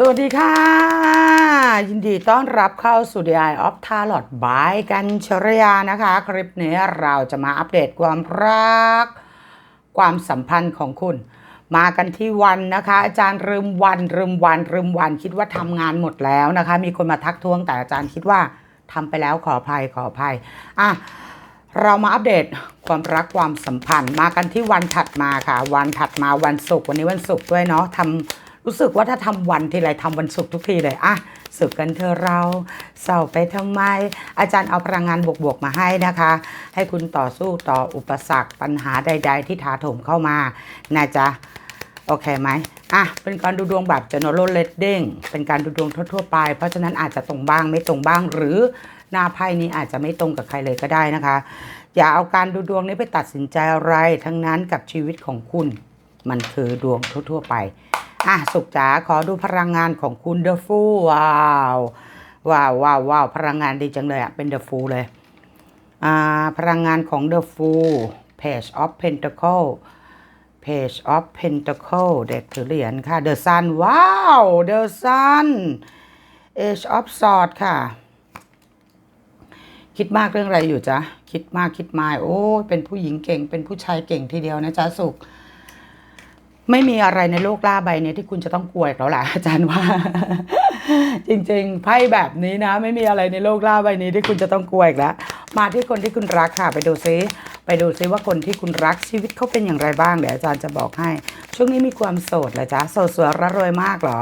สวัสดีค่ะ ยินดีต้อนรับเข้าสู่ The Eye of Tarot by กันชรยานะคะ คลิปนี้เราจะมาอัปเดตความรัก ความสัมพันธ์ของคุณ มากันที่วันนะคะ อาจารย์ลืมวันลืมวันลืมวันคิดว่าทำงานหมดแล้วนะคะ มีคนมาทักท้วงแต่อาจารย์คิดว่าทำไปแล้วขออภัยขออภัยอะเรามาอัปเดตความรักความสัมพันธ์ มากันที่วันถัดมาค่ะ วันถัดมาวันศุกร์วันนี้วันศุกร์ด้วยเนาะทำ รู้สึกว่าถ้าทำวันทีไรทำวันศุกร์ทุกทีเลยอะสึกกันเธอเราเศร้าไปทำไม อาจารย์เอาพลังงานบวกๆมาให้นะคะ ให้คุณต่อสู้ต่ออุปสรรคปัญหาใด ๆ ที่ถาโถมเข้ามานะจ๊ะโอเคไหมอะ เป็นการดูดวงแบบ general reading เป็นการดูดวงทั่วๆไป เพราะฉะนั้นอาจจะตรงบ้างไม่ตรงบ้าง หรือหน้าไพ่นี้อาจจะไม่ตรงกับใครเลยก็ได้นะคะ อย่าเอาการดูดวงนี้ไปตัดสินใจอะไร ทั้งนั้นกับชีวิตของคุณ มันคือดวงทั่วๆไป อะสุขจ๋าขอดูพลังงานของคุณ The Fool ว้าวว้าวว้าวว้าวพลังงานดีจังเลยอะเป็น The Fool เลยอ่าพลังงานของ The Fool Page of Pentacle Page of Pentacle เด็กถือเหรียญค่ะ The Sun ว้าว The Sun Age of Swords ค่ะ คิดมากเรื่องอะไรอยู่จ๊ะ คิดมากคิดมายโอ้เป็นผู้หญิงเก่ง เป็นผู้ชายเก่งทีเดียวนะจ๊ะสุข ไม่มีอะไรในโลกล่าใบนี้ที่คุณจะต้องกลัวอีกแล้วแหละอาจารย์ว่า จริงๆไพ่แบบนี้นะ ไม่มีอะไรในโลกล่าใบนี้ที่คุณจะต้องกลัวอีกแล้วมาที่คนที่คุณรักค่ะ ไปดูซิไปดูซิว่าคนที่คุณรักชีวิตเขาเป็นอย่างไรบ้างเดี๋ยวอาจารย์จะบอกให้ ช่วงนี้มีความโสดเหรอจ๊ะโสดสวยระรวยมากเหรอ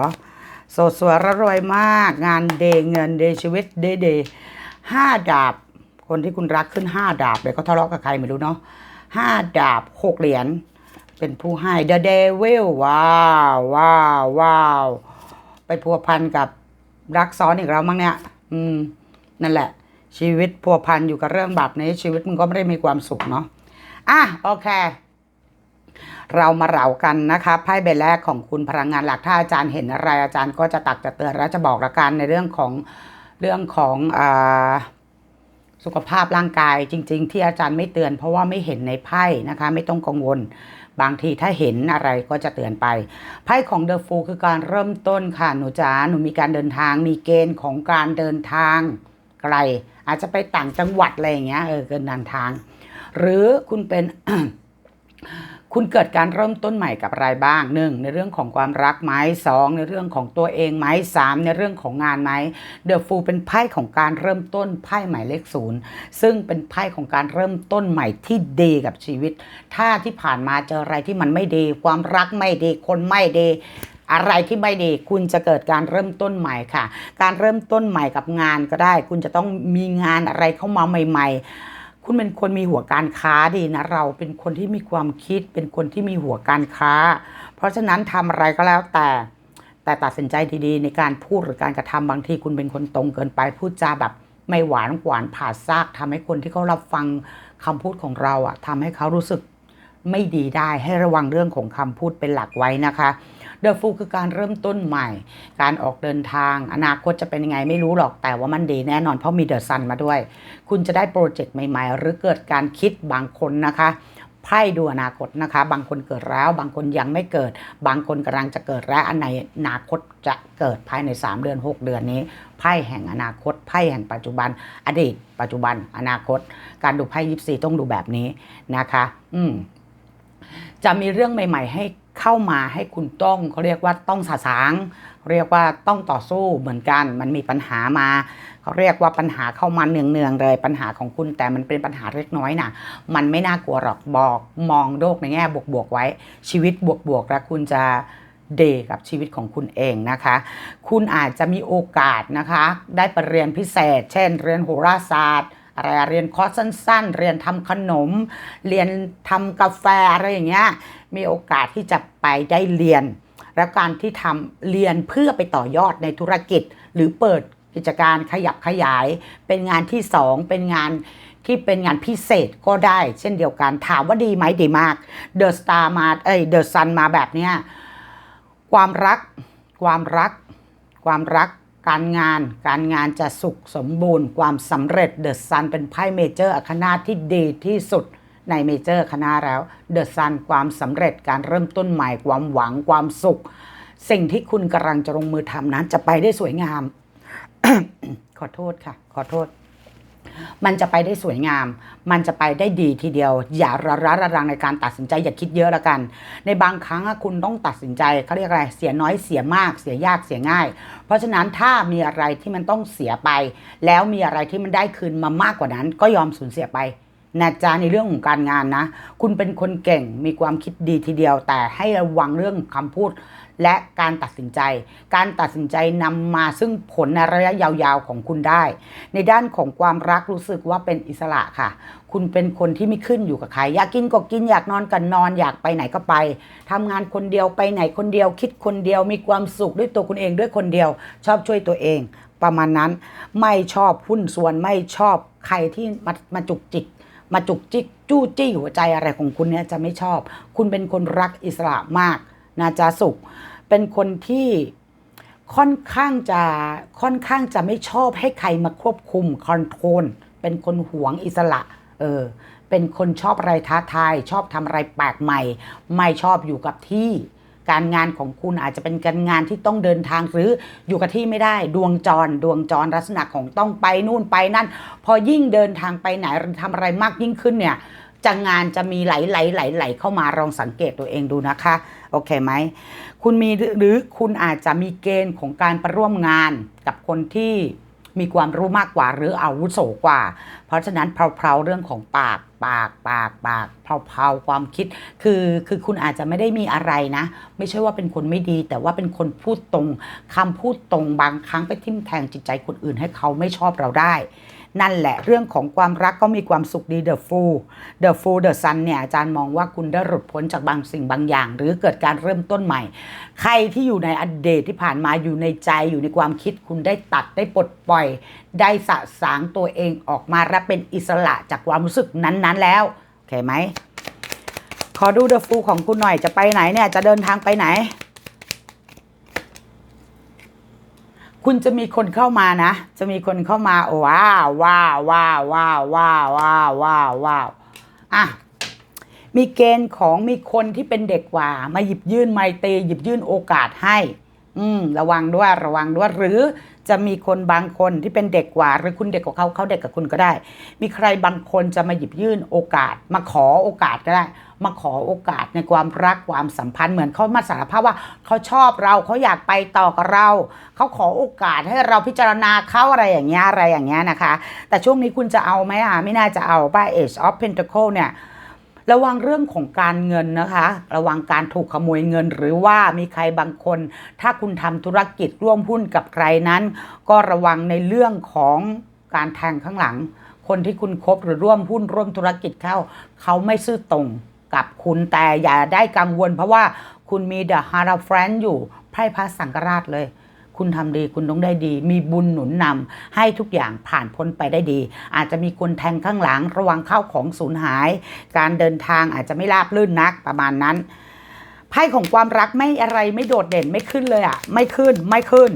โสดสวยระรวยมาก งานเดเงินเดชีวิตเดเดห้าดาบ คนที่คุณรักขึ้นห้าดาบเลยเขาทะเลาะกับใครไม่รู้เนาะห้าดาบหกเหรียญ เป็นผู้ให้ The Devil ว้าวว้าวว้าวไปพัวพันกับรักซ้อนอีกแล้วมั้งเนี่ย อืม นั่นแหละ ชีวิตพัวพันอยู่กับเรื่องแบบนี้ ชีวิตมันก็ไม่ได้มีความสุขเนาะอะโอเค เรามาเหลากันนะคะไพ่ใบแรกของคุณพลังงานหลักถ้าอาจารย์เห็นอะไร อาจารย์ก็จะตักจะเตือนและจะบอกละกันในเรื่องของเรื่องของอ่าสุขภาพร่างกายจริง ๆ ที่อาจารย์ไม่เตือน เพราะว่าไม่เห็นในไพ่นะคะ ไม่ต้องกังวล บางทีถ้าเห็นอะไรก็จะเตือนไป ไพ่ของเดอะฟูคือการเริ่มต้นค่ะหนูจ๋าหนูมีการเดินทาง มีเกณฑ์ของการเดินทางไกล อาจจะไปต่างจังหวัดอะไรอย่างเงี้ยเออเกินเดินทาง หรือคุณเป็น คุณเกิดการเริ่มต้นใหม่กับอะไรบ้างหนึ่งในเรื่องของความรักไหมสองในเรื่องของตัวเองไหมสามในเรื่องของงานไหมเดอะฟูเป็นไพ่ของการเริ่มต้นไพ่หมายเลขศูนย์ซึ่งเป็นไพ่ของการเริ่มต้นใหม่ที่ดีกับชีวิต ถ้าที่ผ่านมาเจออะไรที่มันไม่ดี ความรักไม่ดีคนไม่ดีอะไรที่ไม่ดีคุณจะเกิดการเริ่มต้นใหม่ค่ะ การเริ่มต้นใหม่กับงานก็ได้ คุณจะต้องมีงานอะไรเข้ามาใหม่ ๆ คุณเป็นคนมีหัวการค้าดีนะ เราเป็นคนที่มีความคิด เป็นคนที่มีหัวการค้า เพราะฉะนั้นทำอะไรก็แล้วแต่ แต่ตัดสินใจดีๆ ในการพูดหรือการกระทำบางทีคุณเป็นคนตรงเกินไปพูดจาแบบไม่หวานหวานผ่าซากทำให้คนที่เขารับฟังคำพูดของเราอะทำให้เขารู้สึกไม่ดีได้ให้ระวังเรื่องของคำพูดเป็นหลักไว้นะคะ เดอะฟูคือการเริ่มต้นใหม่ การออกเดินทาง อนาคตจะเป็นยังไงไม่รู้หรอกแต่ว่ามันดีแน่นอนเพราะมีเดอะซันมาด้วย คุณจะได้โปรเจกต์ใหม่ ๆ หรือเกิดการคิดบางคนนะคะไพ่ดูอนาคตนะคะ บางคนเกิดแล้ว บางคนยังไม่เกิด บางคนกำลังจะเกิดและอันในอนาคตจะเกิดภายใน 3 เดือน 6 เดือนนี้ไพ่แห่งอนาคตไพ่แห่งปัจจุบัน อดีต ปัจจุบัน อนาคต การดูไพ่ยิปซีต้องดูแบบนี้นะคะ อืม จะมีเรื่องใหม่ ๆ ให้เข้ามาให้คุณต้องเขาเรียกว่าต้องสาสาง เรียกว่าต้องต่อสู้เหมือนกัน มันมีปัญหามาเขาเรียกว่าปัญหาเข้ามาเนืองๆเลย ปัญหาของคุณแต่มันเป็นปัญหาเล็กน้อยนะมันไม่น่ากลัวหรอกบอกมองโลกในแง่บวกๆไว้ ชีวิตบวกๆแล้วคุณจะเดกับชีวิตของคุณเองนะคะ คุณอาจจะมีโอกาสนะคะ ได้ไปเรียนพิเศษ เช่น เรียนโหราศาสตร์ อะไรเรียนคอร์สสั้น ๆ เรียนทำขนม เรียนทำกาแฟอะไรอย่างเงี้ยมีโอกาสที่จะไปได้เรียน แล้วการที่ทำเรียนเพื่อไปต่อยอดในธุรกิจ หรือเปิดกิจการขยับขยาย เป็นงานที่สองเป็นงานที่เป็นงานพิเศษก็ได้ เช่นเดียวกันถามว่าดีไหมดีมากเดอะสตาร์มาเอ้ยเดอะซันมาแบบเนี้ยความรัก ความรัก ความรัก การงาน การงานจะสุขสมบูรณ์ ความสำเร็จเดอะซันเป็นไพ่เมเจอร์ อัคนาที่ดีที่สุดในเมเจอร์คณะแล้วเดอะซันความสำเร็จการเริ่มต้นใหม่ความหวังความสุข สิ่งที่คุณกำลังจะลงมือทำนั้นจะไปได้สวยงาม ขอโทษค่ะ ขอโทษ มันจะไปได้สวยงาม มันจะไปได้ดีทีเดียว อย่าระระระรังในการตัดสินใจอย่าคิดเยอะละกัน ในบางครั้งคุณต้องตัดสินใจเขาเรียกอะไร เสียน้อยเสียมาก เสียยากเสียง่าย เพราะฉะนั้นถ้ามีอะไรที่มันต้องเสียไป แล้วมีอะไรที่มันได้คืนมามากกว่านั้น ก็ยอมสูญเสียไปนะจ๊ะในเรื่องของการงานนะ คุณเป็นคนเก่งมีความคิดดีทีเดียว แต่ให้ระวังเรื่องคำพูด และการตัดสินใจ การตัดสินใจนำมาซึ่งผลในระยะยาวๆของคุณได้ ในด้านของความรักรู้สึกว่าเป็นอิสระค่ะ คุณเป็นคนที่ไม่ขึ้นอยู่กับใคร อยากกินก็กิน อยากนอนก็นอน อยากไปไหนก็ไปทำงานคนเดียวไปไหนคนเดียว คิดคนเดียว มีความสุขด้วยตัวคุณเองด้วยคนเดียว ชอบช่วยตัวเองประมาณนั้น ไม่ชอบหุ้นส่วนไม่ชอบใครที่มามาจุกจิกมาจุกจิกจู้จี้หัวใจอะไรของคุณเนี่ยจะไม่ชอบ คุณเป็นคนรักอิสระมาก นาจาสุข เป็นคนที่ค่อนข้างจะค่อนข้างจะไม่ชอบให้ใครมาควบคุมคอนโทรลเป็นคนหวงอิสระ เออ เป็นคนชอบอะไรท้าทาย ชอบทำอะไรแปลกใหม่ ไม่ชอบอยู่กับที่ การงานของคุณอาจจะเป็นการงานที่ต้องเดินทางหรืออยู่กับที่ไม่ได้ ดวงจร ดวงจรลักษณะของต้องไปนู่นไปนั่น พอยิ่งเดินทางไปไหนทำอะไรมากยิ่งขึ้นเนี่ย จะงานจะมีไหลไหลไหลไหลเข้ามาลองสังเกตตัวเองดูนะคะ โอเคไหม คุณมีหรือคุณอาจจะมีเกณฑ์ของการไปร่วมงานกับคนที่มีความรู้มากกว่าหรืออาวุโสกว่า เพราะฉะนั้นเพลาๆเรื่องของปากปากปากปากเพลาๆความคิด คือคือคุณอาจจะไม่ได้มีอะไรนะ ไม่ใช่ว่าเป็นคนไม่ดี แต่ว่าเป็นคนพูดตรงคำพูดตรงบางครั้งไปทิ่มแทงจิตใจคนอื่นให้เขาไม่ชอบเราได้ นั่นแหละเรื่องของความรักก็มีความสุขดี The Fool The Fool The Sun เนี่ยอาจารย์มองว่าคุณได้หลุดพ้นจากบางสิ่งบางอย่าง หรือเกิดการเริ่มต้นใหม่ ใครที่อยู่ในอดีตที่ผ่านมาอยู่ในใจอยู่ในความคิดคุณได้ตัดได้ปลดปล่อย ได้สะสางตัวเองออกมาและเป็นอิสระจากความรู้สึกนั้นๆแล้วโอเคไหมขอดู The Fool ของคุณหน่อยจะไปไหนเนี่ยจะเดินทางไปไหน คุณจะมีคนเข้ามานะ จะมีคนเข้ามาว้าวว้าวว้าวว้าวว้าวว้าวว้าวว้าวอะมีเกณฑ์ของมีคนที่เป็นเด็กกว่า มาหยิบยื่นไมเตหยิบยื่นโอกาสให้ อืม ระวังด้วยระวังด้วยหรือจะมีคนบางคนที่เป็นเด็กกว่า หรือคุณเด็กกว่าเขาเขาเด็กกับคุณก็ได้ มีใครบางคนจะมาหยิบยื่นโอกาส มาขอโอกาสก็ได้ มาขอโอกาสในความรักความสัมพันธ์เหมือนเขามาสารภาพว่าเขาชอบเราเขาอยากไปต่อกับเราเขาขอโอกาสให้เราพิจารณาเขาอะไรอย่างเงี้ยอะไรอย่างเงี้ยนะคะ แต่ช่วงนี้คุณจะเอาไหมอะไม่น่าจะเอาป้า Age of Pentacle เนี่ยระวังเรื่องของการเงินนะคะ ระวังการถูกขโมยเงิน หรือว่ามีใครบางคน ถ้าคุณทำธุรกิจร่วมหุ้นกับใครนั้น ก็ระวังในเรื่องของการแทงข้างหลัง คนที่คุณคบหรือร่วมหุ้นร่วมธุรกิจเข้า เขาไม่ซื่อตรง กับคุณแต่อย่าได้กังวล เพราะว่าคุณมีเดอะฮาราฟรนอยู่ไพ่พระสังกราชเลย คุณทำดีคุณต้องได้ดี มีบุญหนุนนำให้ทุกอย่างผ่านพ้นไปได้ดี อาจจะมีคนแทงข้างหลังระวังเข้าของสูญหาย การเดินทางอาจจะไม่ราบรื่นนักประมาณนั้นไพ่ของความรักไม่อะไรไม่โดดเด่นไม่ขึ้นเลยอะ ไม่ขึ้นไม่ขึ้น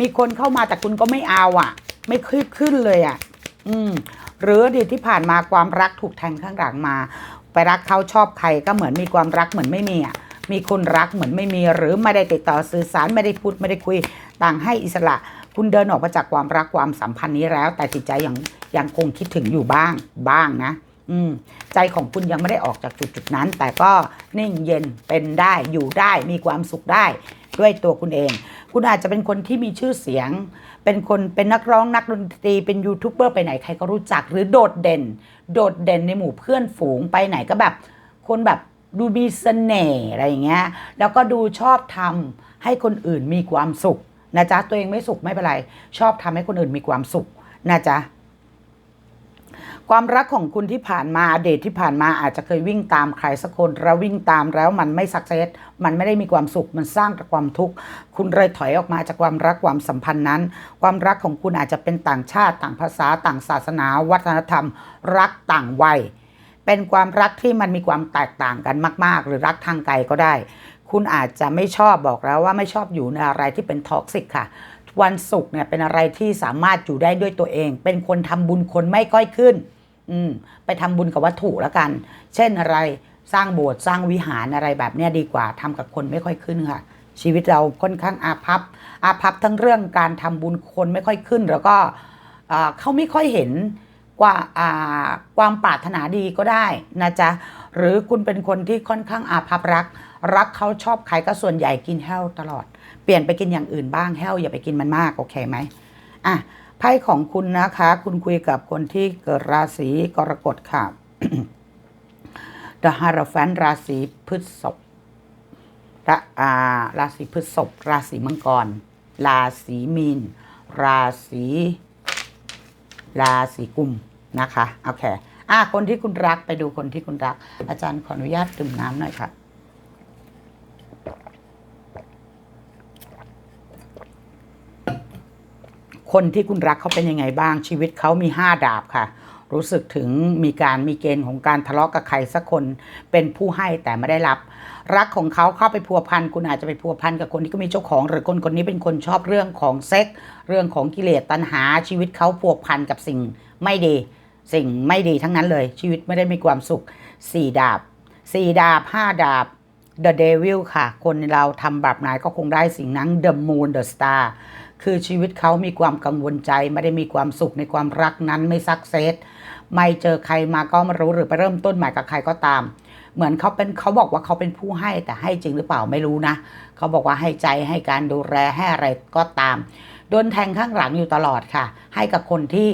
มีคนเข้ามาแต่คุณก็ไม่เอาอะ ไม่ขึ้นขึ้นเลยอะ อืมหรืออดีตที่ผ่านมาความรักถูกแทงข้างหลังมา ไปรักเขาชอบใครก็เหมือนมีความรักเหมือนไม่มีอะมีคนรักเหมือนไม่มี หรือไม่ได้ติดต่อสื่อสารไม่ได้พูดไม่ได้คุย ต่างให้อิสระ คุณเดินออกมาจากความรักความสัมพันธ์นี้แล้ว แต่จิตใจยังยังคงคิดถึงอยู่บ้างบ้างนะ อืม ใจของคุณยังไม่ได้ออกจากจุดจุดนั้น แต่ก็นิ่งเย็นเป็นได้อยู่ได้มีความสุขได้ด้วยตัวคุณเอง คุณอาจจะเป็นคนที่มีชื่อเสียง เป็นคนเป็นนักร้องนักดนตรีเป็นยูทูบเบอร์ไปไหนใครก็รู้จักหรือโดดเด่น โดดเด่นในหมู่เพื่อนฝูงไปไหนก็แบบ คนแบบดูมีเสน่ห์อะไรอย่างเงี้ย แล้วก็ดูชอบทำให้คนอื่นมีความสุขนะจ๊ะ ตัวเองไม่สุขไม่เป็นไร ชอบทำให้คนอื่นมีความสุขนะจ๊ะ ความรักของคุณที่ผ่านมาอดีตที่ผ่านมาอาจจะเคยวิ่งตามใครสักคนแล้ววิ่งตามแล้วมันไม่สักเซสมันไม่ได้มีความสุขมันสร้างแต่ความทุกข์คุณเลยถอยออกมาจากความรักความสัมพันธ์นั้น ความรักของคุณอาจจะเป็นต่างชาติต่างภาษาต่างศาสนา วัฒนธรรม รักต่างวัยเป็นความรักที่มันมีความแตกต่างกันมาก ๆ หรือรักทางไกลก็ได้ คุณอาจจะไม่ชอบบอกแล้วว่าไม่ชอบอยู่ในอะไรที่เป็นท็อกซิกค่ะ วันศุกร์เนี่ยเป็นอะไรที่สามารถอยู่ได้ด้วยตัวเอง เป็นคนทำบุญคนไม่ก้อยขึ้น อืมไปทำบุญกับวัตถุแล้วกัน เช่นอะไรสร้างโบสถ์สร้างวิหารอะไรแบบเนี้ยดีกว่าทำกับคนไม่ค่อยขึ้นค่ะ ชีวิตเราค่อนข้างอาภัพ อาภัพทั้งเรื่องการทำบุญคนไม่ค่อยขึ้น แล้วก็เขาไม่ค่อยเห็นกว่าความปรารถนาดีก็ได้นะจ๊ะหรือคุณเป็นคนที่ค่อนข้างอาภัพรัก รักเขาชอบใครก็ส่วนใหญ่กินแห้วตลอด เปลี่ยนไปกินอย่างอื่นบ้างแห้วอย่าไปกินมันมากโอเคไหมอะ พ่ของคุณนะคะ คุณคุยกับคนที่เกิดราศีกรกฎค่ะ The Hierophant ราศีพฤษภราอ่าราศีพฤษภราศีมังกร ราศีมีน ราศีราศีกุมนะคะโอเคอะคนที่คุณรักไปดูคนที่คุณรัก อาจารย์ขออนุญาตดื่มน้ำหน่อยค่ะ คนที่คุณรักเขาเป็นยังไงบ้าง ชีวิตเขามีห้าดาบค่ะ รู้สึกถึงมีการมีเกณฑ์ของการทะเลาะกับใครสักคนเป็นผู้ให้แต่ไม่ได้รับ รักของเขาเข้าไปพัวพันคุณอาจจะไปพัวพันกับคนที่ก็มีเจ้าของ หรือคนคนนี้เป็นคนชอบเรื่องของเซ็กเรื่องของกิเลสตัณหา ชีวิตเขาพัวพันกับสิ่งไม่ดี สิ่งไม่ดีทั้งนั้นเลย ชีวิตไม่ได้มีความสุขสี่ดาบสี่ดาบห้าดาบ The Devil ค่ะ คนเราทำแบบไหนก็คงได้สิ่งนั้น The Moon The Star คือชีวิตเขามีความกังวลใจ ไม่ได้มีความสุขในความรักนั้นไม่สักเซสไม่เจอใครมาก็ไม่รู้หรือไปเริ่มต้นใหม่กับใครก็ตาม เหมือนเขาเป็นเขาบอกว่าเขาเป็นผู้ให้แต่ให้จริงหรือเปล่าไม่รู้นะ เขาบอกว่าให้ใจให้การดูแลให้อะไรก็ตามโดนแทงข้างหลังอยู่ตลอดค่ะ ให้กับคนที่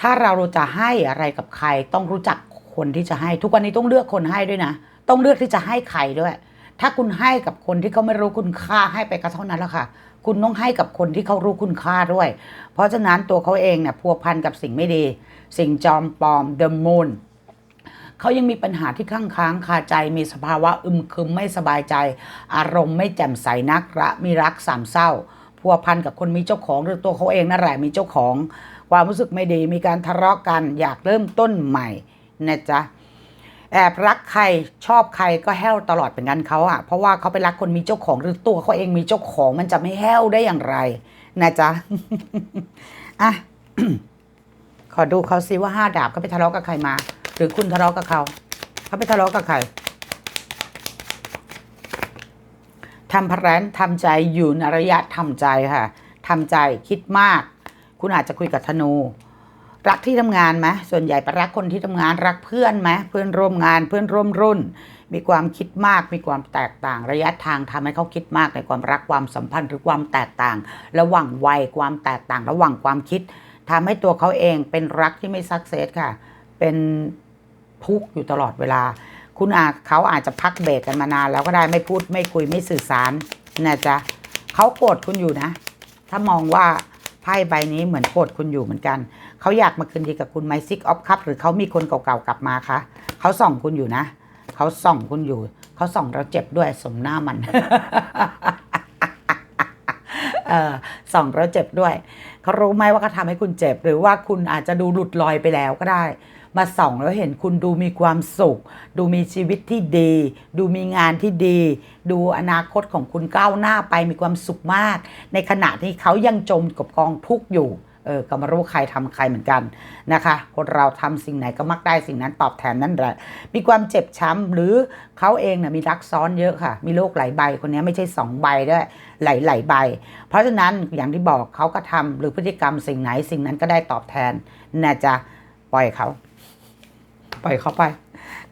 ถ้าเราจะให้อะไรกับใคร ต้องรู้จักคนที่จะให้ ทุกวันนี้ต้องเลือกคนให้ด้วยนะ ต้องเลือกที่จะให้ใครด้วย ถ้าคุณให้กับคนที่เขาไม่รู้คุณค่าให้ไปก็เท่านั้นแล้วค่ะ คุณต้องให้กับคนที่เขารู้คุณค่าด้วย เพราะฉะนั้นตัวเขาเองเนี่ยพัวพันกับสิ่งไม่ดี สิ่งจอมปลอม the moon เขายังมีปัญหาที่ข้างค้างคาใจมีสภาวะอึมครึมไม่สบายใจ อารมณ์ไม่แจ่มใสนักระมีรักสามเศร้าพัวพันกับคนมีเจ้าของหรือตัวเขาเองนั่นแหละมีเจ้าของ ความรู้สึกไม่ดีมีการทะเลาะกันอยากเริ่มต้นใหม่นะจ๊ะ แอบรักใครชอบใครก็แห้วตลอดเป็นกันเขาอะเพราะว่าเขาไปรักคนมีเจ้าของหรือตัวเขาเองมีเจ้าของมันจะไม่แห้วได้อย่างไร นะจ๊ะอะขอดูเขาซิว่าห้าดาบเขาไปทะเลาะกับใครมา หรือคุณทะเลาะกับเขาเขาไปทะเลาะกับใครทำพแรนทำใจอยู่ในระยะทำใจค่ะทำใจคิดมาก คุณอาจจะคุยกับธนู รักที่ทำงานไหมส่วนใหญ่ไปรักคนที่ทำงานรักเพื่อนไหมเพื่อนร่วมงานเพื่อนร่วมรุ่น มีความคิดมาก มีความแตกต่างระยะทางทำให้เขาคิดมากในความรักความสัมพันธ์หรือความแตกต่าง ระหว่างวัยความแตกต่าง ระหว่างความคิดทำให้ตัวเขาเองเป็นรักที่ไม่สักเซสค่ะ เป็นทุกข์อยู่ตลอดเวลา คุณอาเขาอาจจะพักเบรกกันมานานแล้วก็ได้ไม่พูดไม่คุยไม่สื่อสารนะจ๊ะเขาโกรธคุณอยู่นะ ถ้ามองว่าไพ่ใบนี้เหมือนโกรธคุณอยู่เหมือนกัน เขาอยากมาคืนดีกับคุณไหมซิกออฟคัพหรือเขามีคนเก่าๆกลับมาคะเขาส่องคุณอยู่นะ เขาส่องคุณอยู่ เขาส่องเราเจ็บด้วยสมหน้ามันเออส่องเราเจ็บด้วย เขารู้ไหมว่าเขาทำให้คุณเจ็บ หรือว่าคุณอาจจะดูหลุดลอยไปแล้วก็ได้ มาส่องแล้วเห็นคุณดูมีความสุข ดูมีชีวิตที่ดี ดูมีงานที่ดี ดูอนาคตของคุณก้าวหน้าไปมีความสุขมาก ในขณะที่เขายังจมกับกองทุกข์อยู่ เออก็ไมารู้ใครทำใครเหมือนกันนะคะ คนเราทำสิ่งไหนก็มักได้สิ่งนั้นตอบแทนนั่นแหละ มีความเจ็บช้ำหรือเขาเองเนี่ยมีรักซ้อนเยอะค่ะ มีโรคหลายใบคนนี้ไม่ใช่สองใบด้วยหลายๆใบ เพราะฉะนั้นอย่างที่บอกเขาก็ทำหรือพฤติกรรมสิ่งไหนสิ่งนั้นก็ได้ตอบแทนนะจะปล่อยเขาปล่อยเขาไป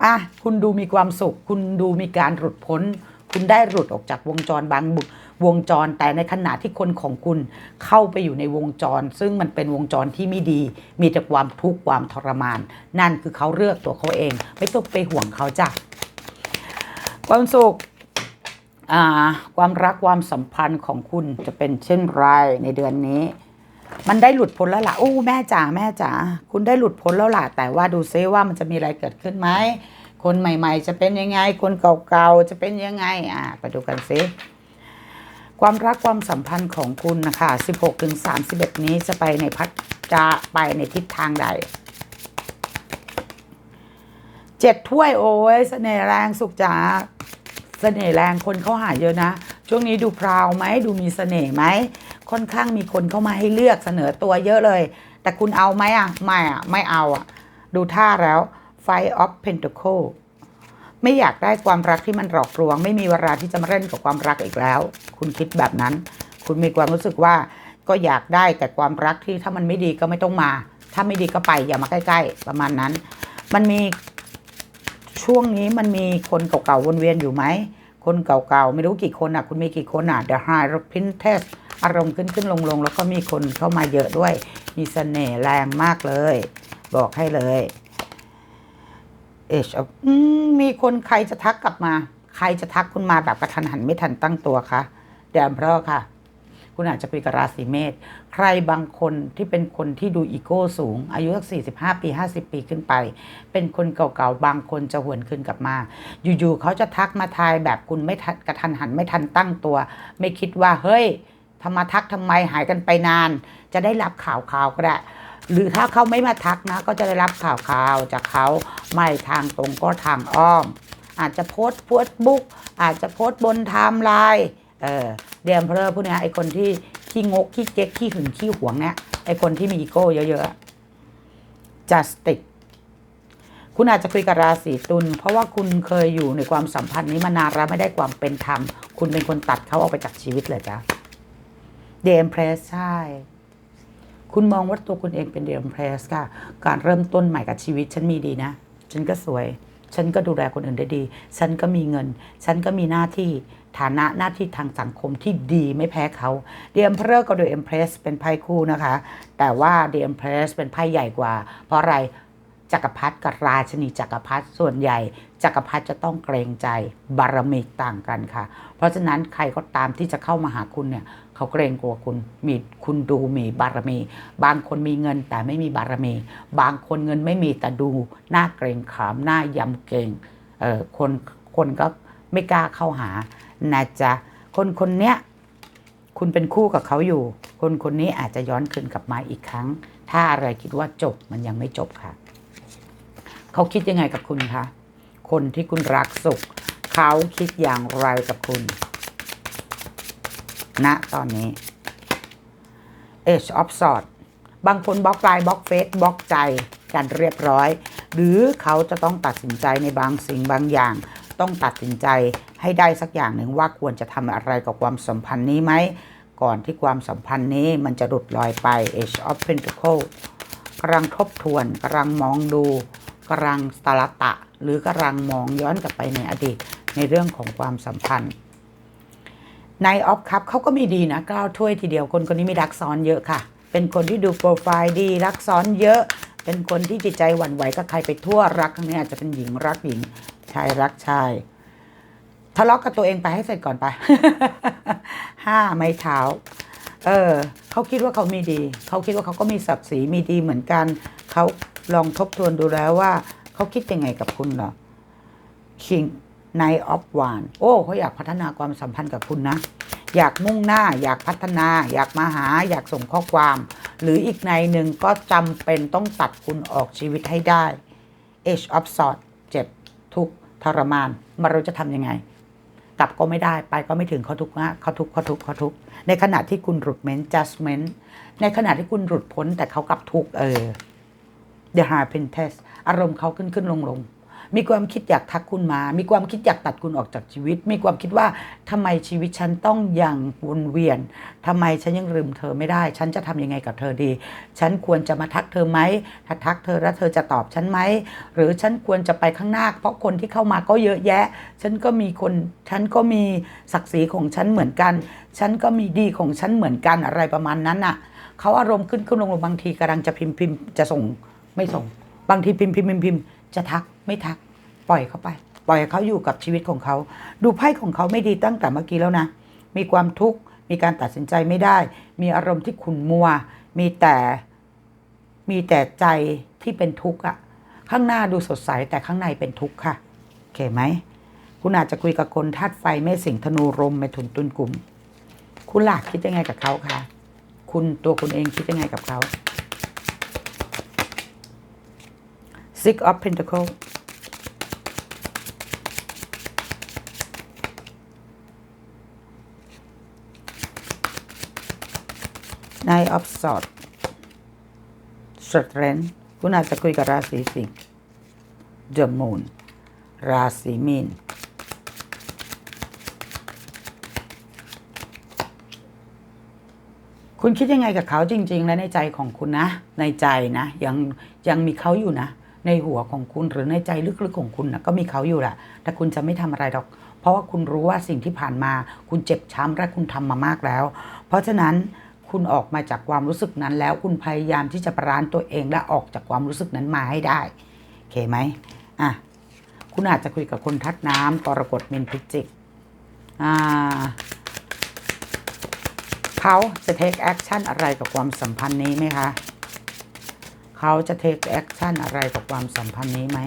อะคุณดูมีความสุข คุณดูมีการหลุดพ้น คุณได้หลุดออกจากวงจรบางบุวงจร แต่ในขณะที่คนของคุณเข้าไปอยู่ในวงจร ซึ่งมันเป็นวงจรที่ไม่ดี มีแต่ความทุกข์ความทรมาน นั่นคือเขาเลือกตัวเขาเอง ไม่ต้องไปห่วงเขาจ้ะความสุขความรักความสัมพันธ์ของคุณจะเป็นเช่นไรในเดือนนี้ มันได้หลุดพ้นแล้วล่ะโอ้แม่จ๋าแม่จ๋าคุณได้หลุดพ้นแล้วล่ะแต่ว่าดูซิว่ามันจะมีอะไรเกิดขึ้นไหม คนใหม่ ๆ จะเป็นยังไง คนเก่าๆจะเป็นยังไงอ่าไปดูกันซิความรักความสัมพันธ์ของคุณนะคะ 16 ถึง 31 นี้จะไปในพัฒจะไปในทิศทางใด เจ็ดถ้วยโอ้ยเสน่ห์แรงสุขจ๋าเสน่ห์แรงคนเข้าหาเยอะนะ ช่วงนี้ดูพราวไหมดูมีเสน่ห์ไหม ค่อนข้างมีคนเข้ามาให้เลือกเสนอตัวเยอะเลย แต่คุณเอาไหมอะ ไม่อะ ไม่เอาอะ ดูท่าแล้ว Five of Pentacle ไม่อยากได้ความรักที่มันหลอกลวง ไม่มีเวลาที่จะมาเล่นกับความรักอีกแล้ว คุณคิดแบบนั้น คุณมีความรู้สึกว่าก็อยากได้แต่ความรักที่ถ้ามันไม่ดีก็ไม่ต้องมา ถ้าไม่ดีก็ไปอย่ามาใกล้ๆ ประมาณนั้น มันมีช่วงนี้มันมีคนเก่าๆวนเวียนอยู่ไหม คนเก่าๆ ไม่รู้กี่คนอะ คุณมีกี่คนอะ The High Princess อารมณ์ขึ้นขึ้นลงลงแล้วก็มีคนเข้ามาเยอะด้วย มีเสน่ห์แรงมากเลย บอกให้เลย เอชอืมมีคนใครจะทักกลับมา ใครจะทักคุณมาแบบกระทันหันไม่ทันตั้งตัวคะแดมเพราะค่ะ คุณอาจจะคุยกับราศีเมษใครบางคนที่เป็นคนที่ดูอีโก้สูง อายุสัก45 ปี 50 ปีขึ้นไป เป็นคนเก่าๆ บางคนจะหวนคืนกลับมา อยู่ๆเขาจะทักมาทายแบบคุณไม่ทันกระทันหันไม่ทันตั้งตัว ไม่คิดว่าเฮ้ยทำมาทักทำไมหายกันไปนาน จะได้รับข่าวข่าวๆก็ได้ หรือถ้าเขาไม่มาทักนะ ก็จะได้รับข่าวข่าวๆจากเขาไม่ทางตรงก็ทางอ้อม อาจจะโพสต์โพสต์บุ๊กอาจจะโพสต์บนไทม์ไลน์เออเดียมเพลอพวกนี้ไอคนที่ขี้งกขี้เก๊กขี้หึงขี้หวงเนี่ยไอคนที่มีอีโก้เยอะๆ just คุณอาจจะคุยกับราศีตุลเพราะว่าคุณเคยอยู่ในความสัมพันธ์นี้มานานแล้วไม่ได้ความเป็นธรรม คุณเป็นคนตัดเขาออกไปจากชีวิตเลยจ้ะเดมเพรสใช่ คุณมองว่าตัวคุณเองเป็นเดมเพรสค่ะ การเริ่มต้นใหม่กับชีวิต ฉันมีดีนะ ฉันก็สวย ฉันก็ดูแลคนอื่นได้ดี ฉันก็มีเงิน ฉันก็มีหน้าที่ฐานะหน้าที่ทางสังคมที่ดีไม่แพ้เขาเดียมเพรสกับเดมเพรสเป็นไพ่คู่นะคะ แต่ว่าเดมเพรสเป็นไพ่ใหญ่กว่า เพราะอะไร จักรพรรดิกับราชนีจักรพรรดิส่วนใหญ่ จักรพรรดิจะต้องเกรงใจบารมีต่างกันค่ะ เพราะฉะนั้นใครก็ตามที่จะเข้ามาหาคุณเนี่ยเขาเกรงกลัวคุณมีคุณดูมีบารมี บางคนมีเงินแต่ไม่มีบารมี บางคนเงินไม่มีแต่ดูหน้าเกรงขามหน้ายำเกรงเออคนคนก็ไม่กล้าเข้าหานะจ๊ะคนคนเนี้ยคุณเป็นคู่กับเขาอยู่ คนคนนี้อาจจะย้อนคืนกลับมาอีกครั้ง ถ้าอะไรคิดว่าจบมันยังไม่จบค่ะ เขาคิดยังไงกับคุณคะ คนที่คุณรักสุข เขาคิดอย่างไรกับคุณณตอนนี้ Age of Swords บางคนบล็อกไลน์บล็อกเฟซบล็อกใจกันเรียบร้อย หรือเขาจะต้องตัดสินใจในบางสิ่งบางอย่าง ต้องตัดสินใจให้ได้สักอย่างหนึ่งว่าควรจะทำอะไรกับความสัมพันธ์นี้ไหม ก่อนที่ความสัมพันธ์นี้มันจะหลุดลอยไป Age of Pentacles กำลังทบทวนกำลังมองดู กำลังสตารตะ หรือกำลังมองย้อนกลับไปในอดีตในเรื่องของความสัมพันธ์ในออฟคัพเขาก็มีดีนะเก้าวถ้วยทีเดียวคนคนนี้มีรักซ้อนเยอะค่ะ เป็นคนที่ดูโปรไฟล์ดีรักซ้อนเยอะ เป็นคนที่จิตใจหวั่นไหวกับใครไปทั่วรักครั้งนี้อาจจะเป็นหญิงรักหญิงชายรักชายทะเลาะกับตัวเองไปให้เสร็จก่อนไปห้าไม้เท้าเออเขาคิดว่าเขามีดี เขาคิดว่าเขาก็มีศักดิ์ศรีมีดีเหมือนกัน เขา ลองทบทวนดูแล้วว่าเขาคิดยังไงกับคุณเหรอ King Night of w a n โอ้เขาอยากพัฒนาความสัมพันธ์กับคุณนะ อยากมุ่งหน้า อยากพัฒนา อยากมาหา อยากส่งข้อความ หรืออีกในหนึ่งก็จำเป็นต้องตัดคุณออกชีวิตให้ได้ Age of Swords เจ็บทุกทรมานไมาเราจะทำยังไง กลับก็ไม่ได้ไปก็ไม่ถึงเขาทุกข์นะเขาทุกข์เขาทุกข์เขาทุกข์ในขณะที่คุณหลุดเมน judgment ในขณะที่คุณหลุดพ้นแต่เขากลับทุกข์เออ The High Princess อารมณ์เขาขึ้นขึ้นลงลงมีความคิดอยากทักคุณมา มีความคิดอยากตัดคุณออกจากชีวิต มีความคิดว่าทำไมชีวิตฉันต้องอยังวนเวียนทำไมฉันยังลืมเธอไม่ได้ ฉันจะทำยังไงกับเธอดี ฉันควรจะมาทักเธอไหมถ้าทักเธอแล้วเธอจะตอบฉันไหม หรือฉันควรจะไปข้างหน้า เพราะคนที่เข้ามาก็เยอะแยะ ฉันก็มีคน ฉันก็มีศักดิ์ศรีของฉันเหมือนกัน ฉันก็มีดีของฉันเหมือนกันอะไรประมาณนั้นน่ะ เขาอารมณ์ขึ้นขึ้นลงลงบางทีกำลังจะพิมพ์พิมพ์จะส่ง ไม่ส่ง บางทีพิมพ์พิมพ์พิมพ์พิมพ์จะทักไม่ทัก ปล่อยเขาไป ปล่อยเขาอยู่กับชีวิตของเขา ดูไพ่ของเขาไม่ดีตั้งแต่เมื่อกี้แล้วนะ มีความทุกข์ มีการตัดสินใจไม่ได้ มีอารมณ์ที่ขุ่นมัว มีแต่มีแต่ใจที่เป็นทุกข์อะข้างหน้าดูสดใสแต่ข้างในเป็นทุกข์ค่ะโอเคไหมคุณอาจจะคุยกับคนธาตุไฟเมษสิงธนูลมเมถุนตุลกลุ่ม คุณหลักคิดยังไงกับเขาคะคุณตัวคุณเองคิดยังไงกับเขา Six of Pentacles Nine of Swords Strength คุณอาจจะคุยกับราศีสิงห์ The Moon ราศีมีน คุณคิดยังไงกับเขาจริง ๆ และในใจของคุณนะ ในใจนะ ยังยังมีเขาอยู่นะ ในหัวของคุณหรือในใจลึกๆของคุณนะก็มีเขาอยู่แหละแต่คุณจะไม่ทำอะไรหรอก เพราะว่าคุณรู้ว่าสิ่งที่ผ่านมา คุณเจ็บช้ำและคุณทำมามากแล้ว เพราะฉะนั้นคุณออกมาจากความรู้สึกนั้นแล้วคุณพยายามที่จะปรานตัวเองและออกจากความรู้สึกนั้นมาให้ได้โอเคไหมอะคุณอาจจะคุยกับคนทัดน้ำกรกฎเมนพิจิกอ่าเขาจะ take action อะไรกับความสัมพันธ์นี้ไหมคะ เขาจะ take action อะไรกับความสัมพันธ์นี้ไหม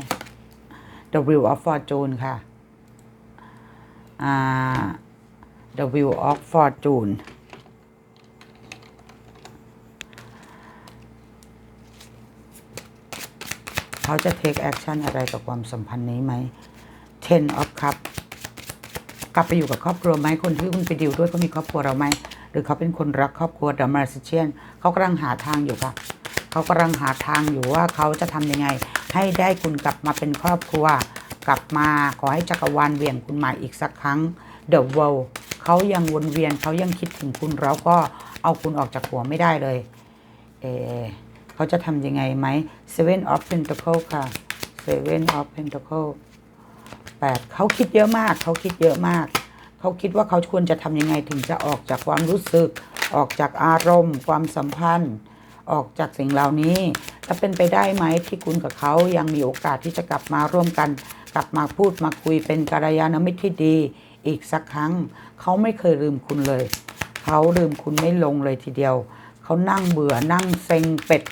The Wheel of Fortune ค่ะ The Wheel of Fortune เขาจะ take action อะไรกับความสัมพันธ์นี้ไหม Ten of Cup กลับไปอยู่กับครอบครัวไหมคนที่คุณไปดิวด้วยเขามีครอบครัวเราไหม หรือเขาเป็นคนรักครอบครัวดัมมาร์ซิเชียนเขากำลังหาทางอยู่ค่ะ เขากำลังหาทางอยู่ว่าเขาจะทำยังไง ให้ได้คุณกลับมาเป็นครอบครัว กลับมาขอให้จักรวาลเหวี่ยงคุณมาอีกสักครั้ง The World เขายังวนเวียนเขายังคิดถึงคุณแล้วก็เอาคุณออกจากหัวไม่ได้เลยเอเขาจะทำยังไงไหม Seven of Pentacle ค่ะ Seven of Pentacle แปดเขาคิดเยอะมาก เขาคิดเยอะมาก เขาคิดว่าเขาควรจะทำยังไงถึงจะออกจากความรู้สึก ออกจากอารมณ์ ความสัมพันธ์ ออกจากสิ่งเหล่านี้จะเป็นไปได้ไหมที่คุณกับเขายังมีโอกาสที่จะกลับมาร่วมกัน กลับมาพูดมาคุยเป็นกัลยาณมิตรที่ดี อีกสักครั้ง เขาไม่เคยลืมคุณเลย เขาลืมคุณไม่ลงเลยทีเดียว เขานั่งเบื่อนั่งเซ็งเป็ด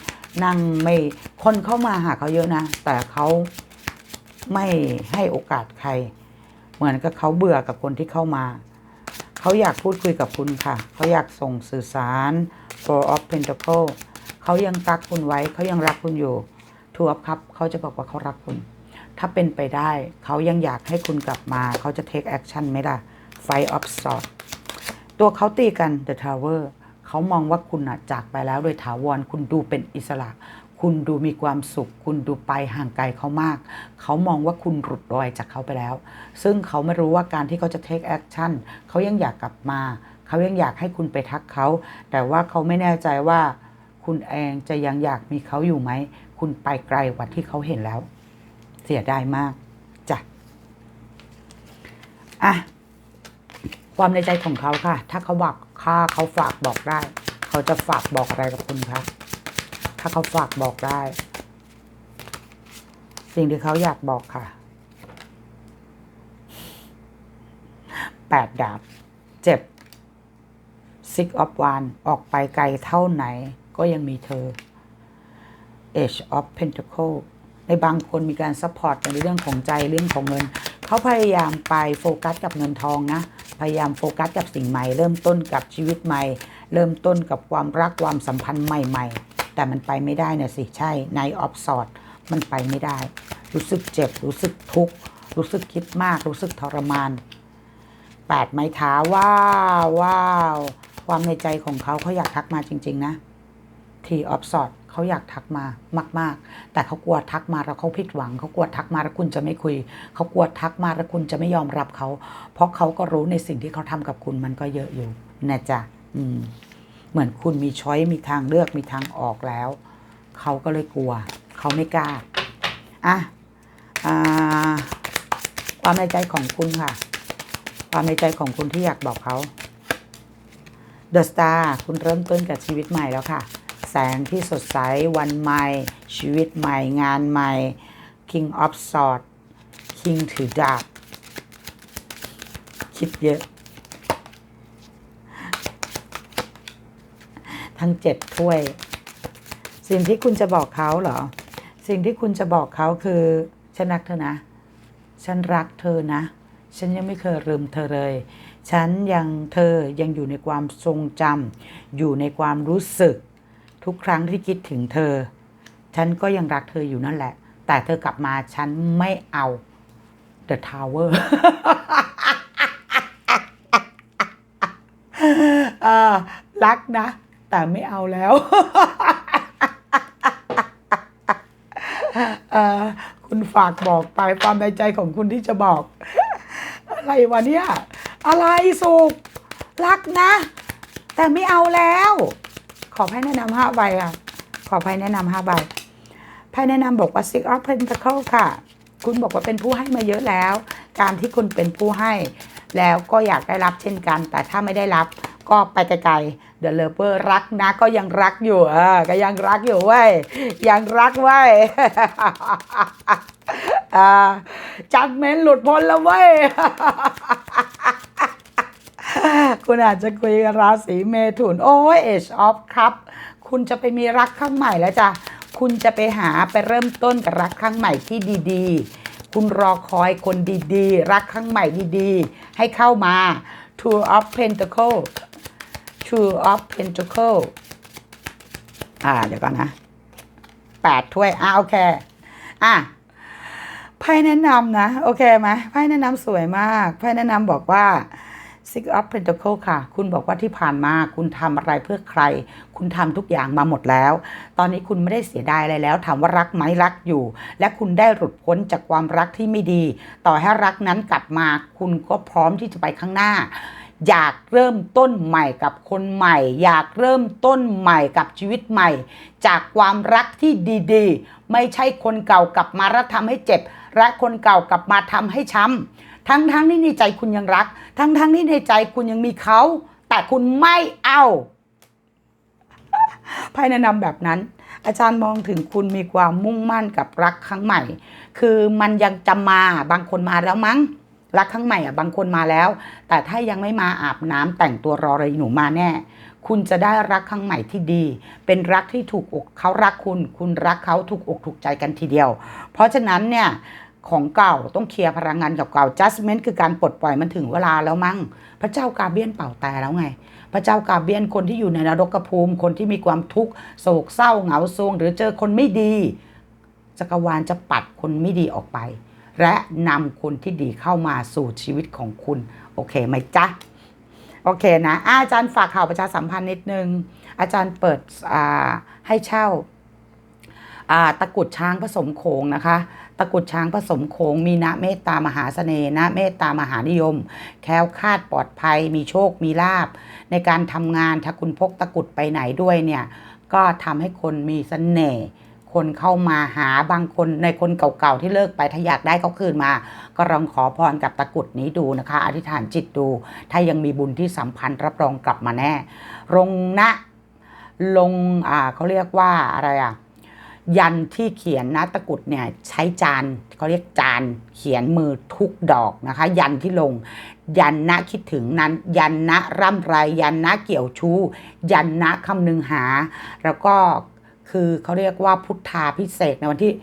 นั่งไม่คนเข้ามาหาเขาเยอะนะ แต่เขาไม่ให้โอกาสใคร เหมือนกับเขาเบื่อกับคนที่เข้ามา เขาอยากพูดคุยกับคุณค่ะ เขาอยากส่งสื่อสาร Four of Pentacle เขายังรักคุณไว้ เขายังรักคุณอยู่ Two of Cup เขาจะบอกว่าเขารักคุณ ถ้าเป็นไปได้ เขายังอยากให้คุณกลับมา เขาจะ take action ไหมล่ะ Five of Swords ตัวเขาตีกัน The Tower เขามองว่าคุณอะจากไปแล้วโดยถาวรคุณดูเป็นอิสระ คุณดูมีความสุข คุณดูไปห่างไกลเขามาก เขามองว่าคุณหลุดรอยจากเขาไปแล้ว ซึ่งเขาไม่รู้ว่าการที่เขาจะ take action เขายังอยากกลับมา เขายังอยากให้คุณไปทักเขา แต่ว่าเขาไม่แน่ใจว่า คุณเองจะยังอยากมีเขาอยู่ไหม คุณไปไกลกว่าที่เขาเห็นแล้ว เสียดายมากจ้ะอะความในใจของเขาค่ะ ถ้าเขาบอกค่าเขาฝากบอกได้ เขาจะฝากบอกอะไรกับคุณคะถ้าเขาฝากบอกได้ สิ่งที่เขาอยากบอกค่ะแปดดาบเจ็บ six of one ออกไปไกลเท่าไหน ก็ยังมีเธอ Age of Pentacle ในบางคนมีการซัพพอร์ตในเรื่องของใจเรื่องของเงิน เขาพยายามไปโฟกัสกับเงินทองนะ พยายามโฟกัสกับสิ่งใหม่ เริ่มต้นกับชีวิตใหม่ เริ่มต้นกับความรักความสัมพันธ์ใหม่ ๆ แต่มันไปไม่ได้นะสิใช่ในออฟสอดมันไปไม่ได้ รู้สึกเจ็บ รู้สึกทุกข์ รู้สึกคิดมาก รู้สึกทรมานแปดไม้เท้าว้าวว้าวความในใจของเขาเขาอยากทักมาจริง ๆ นะ ทีออฟสอดเขาอยากทักมามาก ๆ แต่เขากลัวทักมาแล้วเขาผิดหวัง เขากลัวทักมาแล้วคุณจะไม่คุย เขากลัวทักมาแล้วคุณจะไม่ยอมรับเขา เพราะเขาก็รู้ในสิ่งที่เขาทำกับคุณมันก็เยอะอยู่นะจ๊ะอืมเหมือนคุณมีช้อยมีทางเลือกมีทางออกแล้ว เขาก็เลยกลัว เขาไม่กล้าอะอ่าความในใจของคุณค่ะ ความในใจของคุณที่อยากบอกเขา The Star คุณเริ่มต้นกับชีวิตใหม่แล้วค่ะ แสงที่สดใสวันใหม่ ชีวิตใหม่งานใหม่ King of Swords King ถือดาบ คิดเยอะ ทั้งเจ็ดถ้วย สิ่งที่คุณจะบอกเขาเหรอ สิ่งที่คุณจะบอกเขาคือ ฉันรักเธอนะ ฉันรักเธอนะ ฉันยังไม่เคยลืมเธอเลยฉันยังเธอยังอยู่ในความทรงจำอยู่ในความรู้สึก ทุกครั้งที่คิดถึงเธอ ฉันก็ยังรักเธออยู่นั่นแหละ แต่เธอกลับมาฉันไม่เอา The Tower รักนะ แต่ไม่เอาแล้วคุณฝากบอกไปความในใจของคุณที่จะบอก อะไรวะเนี่ย อะไรสุกรักนะ แต่ไม่เอาแล้ว ขอไพ่แนะนำห้าใบค่ะ ขอไพ่แนะนำห้าใบไพ่แนะนำบอกว่า Six of Pentacles ค่ะ คุณบอกว่าเป็นผู้ให้มาเยอะแล้ว การที่คุณเป็นผู้ให้ แล้วก็อยากได้รับเช่นกัน แต่ถ้าไม่ได้รับก็ไปไกลๆเด e l เลเ e อร์รักนะ ก็ยังรักอยู่เออก็ยังรักอยู่เว้ยยังรักเว้ยจัดเมนหลุดพ้นแล้วเว้ย คุณอาจจะคุยกับราศีเมถุน โอ้ยเอชออฟครับ คุณจะไปมีรักครั้งใหม่แล้วจ้ะ คุณจะไปหาไปเริ่มต้นกับรักครั้งใหม่ที่ดีๆ คุณรอคอยคนดีๆ รักครั้งใหม่ดีๆ ให้เข้ามา Two of Pentacle Two of Pentacle อ่าเดี๋ยวก่อนนะแปดถ้วยอ่าโอเค อะไพ่แนะนำนะ โอเคไหมไพ่แนะนำสวยมากไพ่แนะนำบอกว่า Six of Pentacle ค่ะ คุณบอกว่าที่ผ่านมาคุณทำอะไรเพื่อใคร คุณทำทุกอย่างมาหมดแล้ว ตอนนี้คุณไม่ได้เสียดายอะไรแล้ว ถามว่ารักไหมรักอยู่ และคุณได้หลุดพ้นจากความรักที่ไม่ดี ต่อให้รักนั้นกลับมา คุณก็พร้อมที่จะไปข้างหน้า อยากเริ่มต้นใหม่กับคนใหม่ อยากเริ่มต้นใหม่กับชีวิตใหม่ จากความรักที่ดีๆ ไม่ใช่คนเก่ากลับมาแล้วทำให้เจ็บ และคนเก่ากลับมาทำให้ช้ำ ทั้งทั้งๆที่ในใจคุณยังรัก ทั้งทั้งๆที่ในใจคุณยังมีเขา แต่คุณไม่เอา ไพ่แนะนำแบบนั้น อาจารย์มองถึงคุณมีความมุ่งมั่นกับรักครั้งใหม่ คือมันยังจะมาบางคนมาแล้วมั้ง รักครั้งใหม่อะบางคนมาแล้ว แต่ถ้ายังไม่มาอาบน้ำแต่งตัวรอเลยหนูมาแน่คุณจะได้รักครั้งใหม่ที่ดี เป็นรักที่ถูกอกเขารักคุณ คุณรักเขาถูกอกถูกใจกันทีเดียว เพราะฉะนั้นเนี่ย ของเก่าต้องเคลียร์พลังงานเก่าๆ judgment คือการปลดปล่อยมันถึงเวลาแล้วมั้งพระเจ้ากาเบียนเป่าแต่แล้วไง พระเจ้ากาเบียนคนที่อยู่ในนรกภูมิ คนที่มีความทุกข์โศกเศร้าเหงาโศงหรือเจอคนไม่ดีจักรวาลจะปัดคนไม่ดีออกไป และนำคนที่ดีเข้ามาสู่ชีวิตของคุณ โอเคไหมจ๊ะโอเคนะอาจารย์ฝากข่าวประชาสัมพันธ์นิดนึง อาจารย์เปิดให้เช่าตะกุดช้างผสมโขงนะคะ ตะกุดช้างผสมโขงมีนะเมตตามหาเสน่ห์นะเมตตามหานิยม แคล้วคลาดปลอดภัย มีโชคมีลาบ ในการทำงานถ้าคุณพกตะกุดไปไหนด้วยเนี่ยก็ทำให้คนมีเสน่ห์คนเข้ามาหาบางคนในคนเก่าๆที่เลิกไปถ้าอยากได้เขาคืนมา ก็ลองขอพรกับตะกุดนี้ดูนะคะ อธิษฐานจิตดู ถ้ายังมีบุญที่สัมพันธ์รับรองกลับมาแน่ ลงนะลงอ่าเขาเรียกว่าอะไรอะ ยันที่เขียนนะตะกุดเนี่ยใช้จานเขาเรียกจานเขียนมือทุกดอกนะคะ ยันที่ลง ยันนะคิดถึงนั้น ยันนะร่ำไรยันนะเกี่ยวชู้ ยันนะคำนึงหา แล้วก็คือเขาเรียกว่าพุทธาพิเศษในวันที่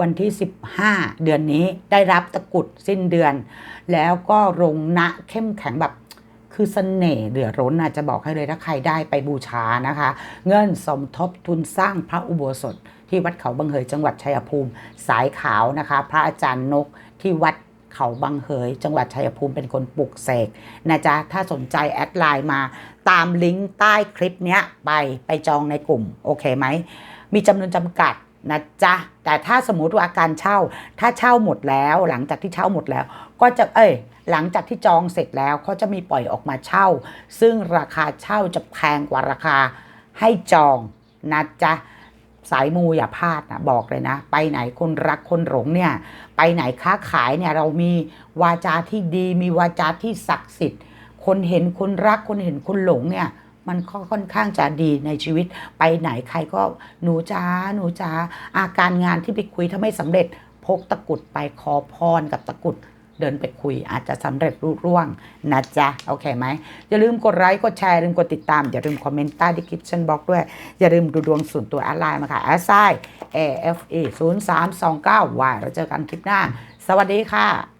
วันที่ 15 เดือนนี้ได้รับตะกุดสิ้นเดือน แล้วก็รงนะเข้มแข็งแบบคือเสน่ห์เหลือร้นนะจะบอกให้เลยถ้าใครได้ไปบูชานะคะ เงินสมทบทุนสร้างพระอุโบสถ ที่วัดเขาบังเหยจังหวัดชัยภูมิ สายขาวนะคะ พระอาจารย์นกที่วัดเขาบังเหย จังหวัดชัยภูมิเป็นคนปลุกเสกนะจ๊ะถ้าสนใจแอดไลน์มา ตามลิงก์ใต้คลิปเนี้ยไปไปจองในกลุ่ม โอเคไหม มีจำนวนจำกัดนะจ๊ะแต่ถ้าสมมติว่าการเช่า ถ้าเช่าหมดแล้ว หลังจากที่เช่าหมดแล้ว ก็จะเอ้ย หลังจากที่จองเสร็จแล้วเขาจะมีปล่อยออกมาเช่า ซึ่งราคาเช่าจะแพงกว่าราคาให้จองนะจ๊ะ สายมูอย่าพลาดนะบอกเลยนะ ไปไหนคนรักคนหลงเนี่ย ไปไหนค้าขายเนี่ยเรามีวาจาที่ดี มีวาจาที่ศักดิ์สิทธิ์ คนเห็นคนรักคนเห็นคนหลงเนี่ยมันก็ค่อนข้างจะดีในชีวิตไปไหนใครก็หนูจ้าหนูจ้าอาการงานที่ไปคุยถ้าไม่สำเร็จพกตะกุดไปขอพรกับตะกุด เดินไปคุยอาจจะสำเร็จรุ่ร่วงนะจ๊ะ โอเคไหม อย่าลืมกดไลค์ กดแชร์อย่าลืมกดติดตาม อย่าลืมคอมเมนต์ใต้ดีคริปชั่นบ็อกด้วย อย่าลืมดูดวงส่วนตัวแอดไลน์มาค่ะแอสไซ AFE 0 3 2 9 Y เราเจอกันคลิปหน้า สวัสดีค่ะ